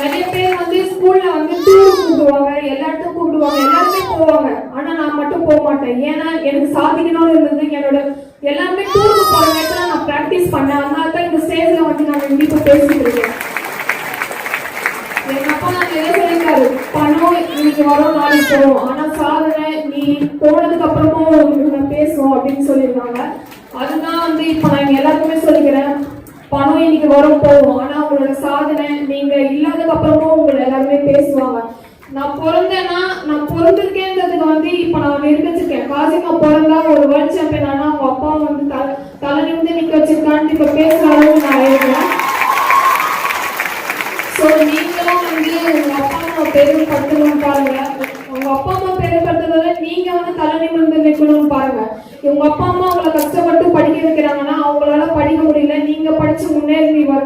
நிறைய பேர் வந்து ஸ்கூல்ல வந்து டூர் கூட்டுவாங்க எல்லாத்தையும் கூப்பிடுவாங்க எல்லாருமே போவாங்க. ஆனா நான் மட்டும் போக மாட்டேன். ஏன்னா எனக்கு சாதிக்கணும்னு இருந்தது. என்னோட எல்லாமே டூருக்கு போற நான் பிராக்டிஸ் பண்ணேன். அதனால தான் இந்த ஸ்டேஜ்ல வந்து நான் கண்டிப்பா பேசிட்டு இருக்கேன். எங்க அப்பா நான் என்ன சொல்லியிருக்காரு. பணம் இன்னைக்கு வரும் நாளைக்கு வரும். ஆனா சாதனை நீ போனதுக்கு அப்புறமும் பேசுவோம் அப்படின்னு சொல்லியிருந்தாங்க. அதுதான் வந்து இப்போ நான் எல்லாருக்குமே சொல்லிக்கிறேன். பணம் இன்னைக்கு வரும் போகும். ஆனா உங்களோட சாதனை நீங்க இல்லாததுக்கு அப்புறமும் உங்களை எல்லாருமே பேசுவாங்க. நான் பிறந்தேன்னா நான் பிறந்திருக்கேன்றதுக்கு வந்து இப்போ நான் நிரூபிச்சிருக்கேன். காசிமா பிறந்தா ஒரு வேர்ல்ட் சாம்பியன் ஆனா அவங்க அப்பா வந்து தலை தலை நிமிந்து நிக்க வச்சிருக்கான்னு இப்போ பேசுற நான் இருக்கிறேன் ஸோ நீங்களும் வந்து உங்க அப்பா அம்மா பெருமைப்படுத்தணும்னு பாருங்க. உங்க அப்பா அம்மா பெருமைப்படுத்துறத நீங்க வந்து தலை நிமிர்ந்து நிக்கணும்னு பாருங்க. உங்க அப்பா அம்மா உங்களை கஷ்டப்பட்டு நீங்க படிச்சு முன்னேறி வர